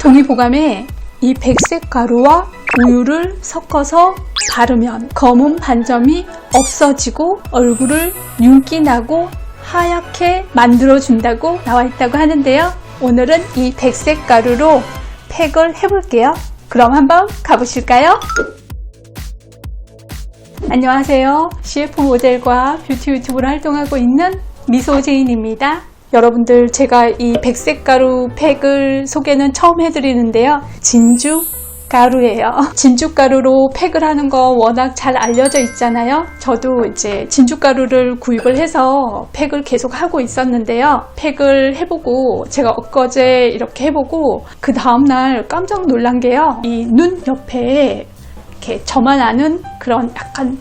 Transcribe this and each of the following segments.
동의보감에 이 백색 가루와 우유를 섞어서 바르면 검은 반점이 없어지고 얼굴을 윤기 나고 하얗게 만들어준다고 나와 있다고 하는데요. 오늘은 이 백색 가루로 팩을 해볼게요. 그럼 한번 가보실까요? 안녕하세요. CF 모델과 뷰티 유튜브로 활동하고 있는 미소제인입니다. 여러분들 제가 이 백색 가루 팩을 소개는 처음 해드리는데요. 진주 가루예요. 진주 가루로 팩을 하는 거 워낙 잘 알려져 있잖아요. 저도 이제 진주 가루를 구입을 해서 팩을 계속 하고 있었는데요. 팩을 해보고 제가 엊그제 이렇게 해보고 그 다음날 깜짝 놀란 게요. 이 눈 옆에 이렇게 저만 아는 그런 약간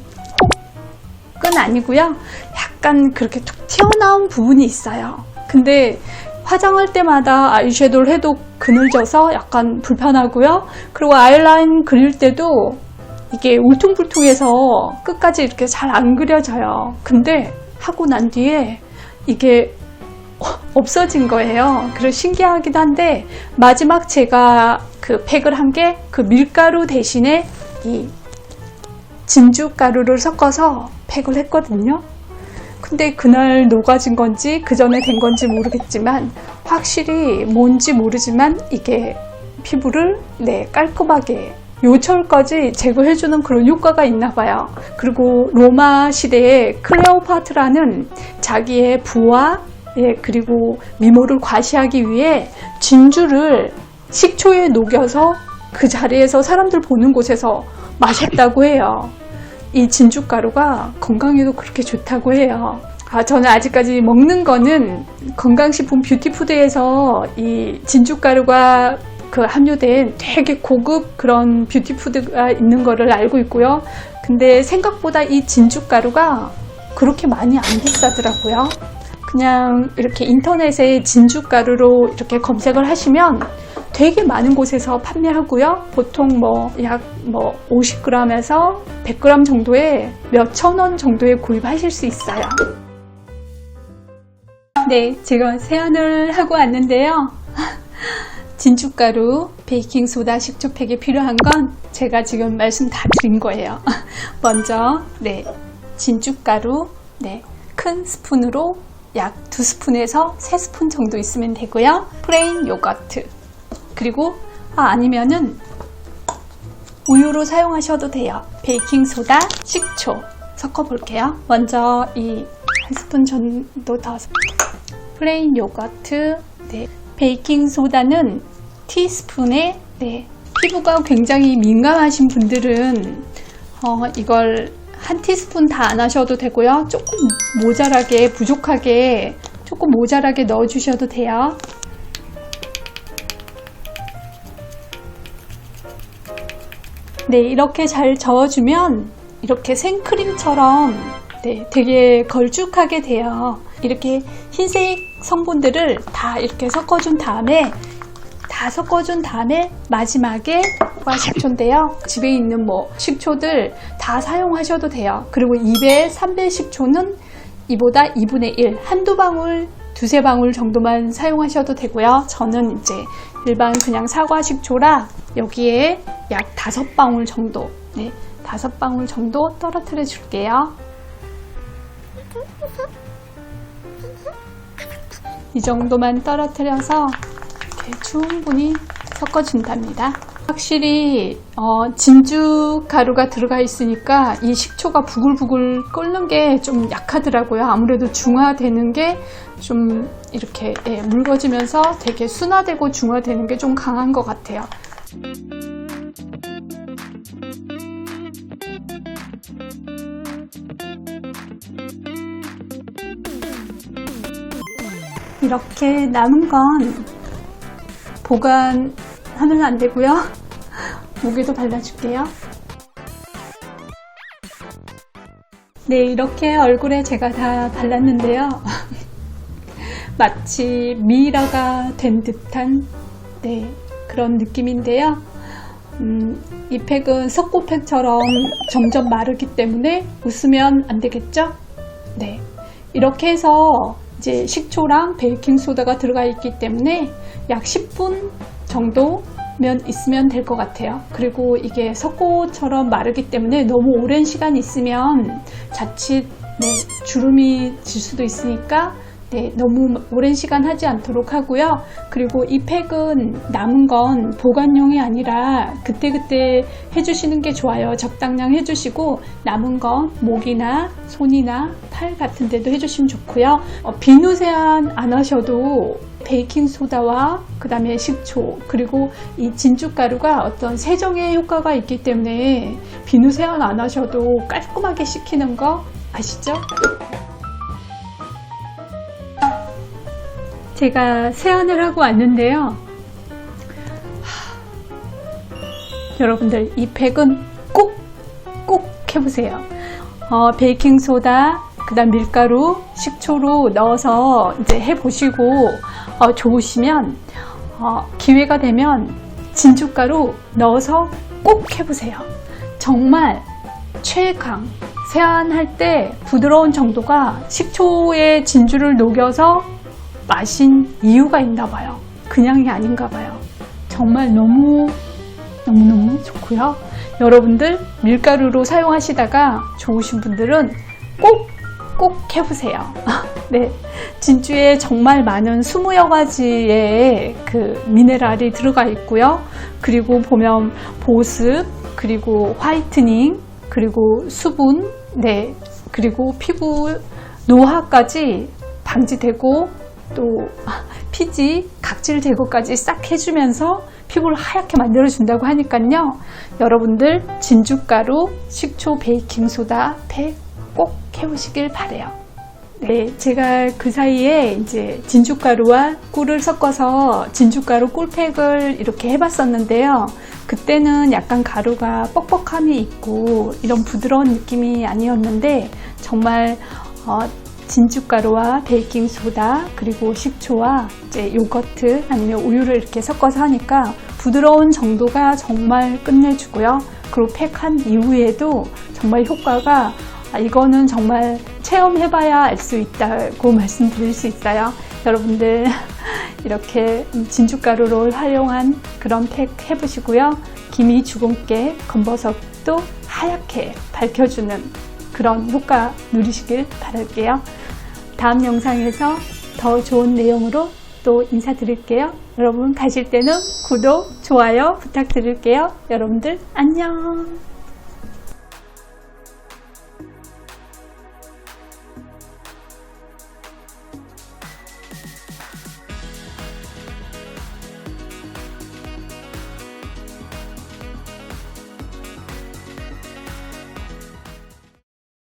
혹은 아니고요. 약간 그렇게 툭 튀어나온 부분이 있어요. 근데 화장할 때마다 아이섀도우를 해도 그늘져서 약간 불편하고요. 그리고 아이라인 그릴 때도 이게 울퉁불퉁해서 끝까지 이렇게 잘 안 그려져요. 근데 하고 난 뒤에 이게 없어진 거예요. 그래서 신기하기도 한데 마지막 제가 그 팩을 한 게 그 밀가루 대신에 이 진주 가루를 섞어서 팩을 했거든요. 근데 그날 녹아진 건지 그 전에 된 건지 모르겠지만 확실히 뭔지 모르지만 이게 피부를 네 깔끔하게 요철까지 제거해주는 그런 효과가 있나 봐요. 그리고 로마 시대에 클레오파트라는 자기의 부와 예, 그리고 미모를 과시하기 위해 진주를 식초에 녹여서 그 자리에서 사람들 보는 곳에서 마셨다고 해요. 이 진주 가루가 건강에도 그렇게 좋다고 해요. 아, 저는 아직까지 먹는 거는 건강식품 뷰티푸드에서 이 진주 가루가 그 함유된 되게 고급 그런 뷰티푸드가 있는 거를 알고 있고요. 근데 생각보다 이 진주 가루가 그렇게 많이 안 비싸더라고요. 그냥 이렇게 인터넷에 진주 가루로 이렇게 검색을 하시면 되게 많은 곳에서 판매하고요. 보통 뭐약뭐 50g에서 100g 정도에 몇 천 원 정도에 구입하실 수 있어요. 네, 제가 세안을 하고 왔는데요. 진주가루, 베이킹소다, 식초팩에 필요한 건 제가 지금 말씀 다 드린 거예요. 먼저, 네, 진주가루, 네, 큰 스푼으로 약두 스푼에서 세 스푼 정도 있으면 되고요. 플레인 요거트, 그리고 아, 아니면은 우유로 사용하셔도 돼요. 베이킹소다, 식초 섞어 볼게요. 먼저 이 한 스푼 정도 더 플레인 요거트, 네. 베이킹소다는 티스푼에 네. 피부가 굉장히 민감하신 분들은 어, 이걸 한 티스푼 다 안 하셔도 되고요. 조금 모자라게 부족하게 조금 모자라게 넣어 주셔도 돼요. 네, 이렇게 잘 저어주면 이렇게 생크림처럼 네, 되게 걸쭉하게 돼요. 이렇게 흰색 성분들을 다 이렇게 섞어준 다음에 다 섞어준 다음에 마지막에 와 식초인데요. 집에 있는 뭐 식초들 다 사용하셔도 돼요. 그리고 2배, 3배 식초는 이보다 2분의 1, 한두 방울, 두세 방울 정도만 사용하셔도 되고요. 저는 이제 일반 그냥 사과 식초라 여기에 약 다섯 방울 정도, 네, 다섯 방울 정도 떨어뜨려 줄게요. 이 정도만 떨어뜨려서 이렇게 충분히 섞어준답니다. 확실히 어, 진주 가루가 들어가 있으니까 이 식초가 부글부글 끓는 게 좀 약하더라고요. 아무래도 중화되는 게 좀 이렇게 예, 묽어지면서 되게 순화되고 중화되는 게 좀 강한 것 같아요. 이렇게 남은 건 보관하면 안 되고요. 목에도 발라줄게요. 네, 이렇게 얼굴에 제가 다 발랐는데요. 마치 미라가 된 듯한 네, 그런 느낌인데요. 음, 이 팩은 석고팩처럼 점점 마르기 때문에 웃으면 안 되겠죠? 네. 이렇게 해서 이제 식초랑 베이킹소다가 들어가 있기 때문에 약 10분 정도 면 있으면 될 것 같아요. 그리고 이게 석고처럼 마르기 때문에 너무 오랜 시간 있으면 자칫 네, 주름이 질 수도 있으니까 네, 너무 오랜 시간 하지 않도록 하고요. 그리고 이 팩은 남은 건 보관용이 아니라 그때그때 해주시는 게 좋아요. 적당량 해주시고 남은 건 목이나 손이나 팔 같은 데도 해주시면 좋고요. 어, 비누 세안 안 하셔도 베이킹 소다와 그 다음에 식초 그리고 이 진주 가루가 어떤 세정의 효과가 있기 때문에 비누 세안 안 하셔도 깔끔하게 씻기는 거 아시죠? 제가 세안을 하고 왔는데요. 하, 여러분들 이 팩은 꼭, 꼭 해보세요. 어, 베이킹 소다, 그 다음 밀가루, 식초로 넣어서 이제 해보시고, 어, 좋으시면, 어, 기회가 되면 진주가루 넣어서 꼭 해보세요. 정말 최강. 세안할 때 부드러운 정도가 식초에 진주를 녹여서 마신 이유가 있나 봐요. 그냥이 아닌가 봐요. 정말 너무, 너무너무 좋고요. 여러분들 밀가루로 사용하시다가 좋으신 분들은 꼭, 꼭 해보세요. 네. 진주에 정말 많은 20여 가지의 그 미네랄이 들어가 있고요. 그리고 보면 보습, 그리고 화이트닝, 그리고 수분, 네. 그리고 피부 노화까지 방지되고 또 피지, 각질 제거까지 싹 해주면서 피부를 하얗게 만들어준다고 하니까요. 여러분들 진주가루, 식초, 베이킹소다 팩 꼭 해보시길 바래요. 네, 제가 그 사이에 이제 진주가루와 꿀을 섞어서 진주가루 꿀팩을 이렇게 해봤었는데요. 그때는 약간 가루가 뻑뻑함이 있고 이런 부드러운 느낌이 아니었는데 정말 어, 진주가루와 베이킹소다 그리고 식초와 이제 요거트 아니면 우유를 이렇게 섞어서 하니까 부드러운 정도가 정말 끝내주고요. 그리고 팩한 이후에도 정말 효과가 아, 이거는 정말 체험해봐야 알 수 있다고 말씀드릴 수 있어요. 여러분들 이렇게 진주가루를 활용한 그런 팩 해보시고요. 김이 주근깨, 검버섯도 하얗게 밝혀주는 그런 효과 누리시길 바랄게요. 다음 영상에서 더 좋은 내용으로 또 인사드릴게요. 여러분 가실 때는 구독, 좋아요 부탁드릴게요. 여러분들 안녕.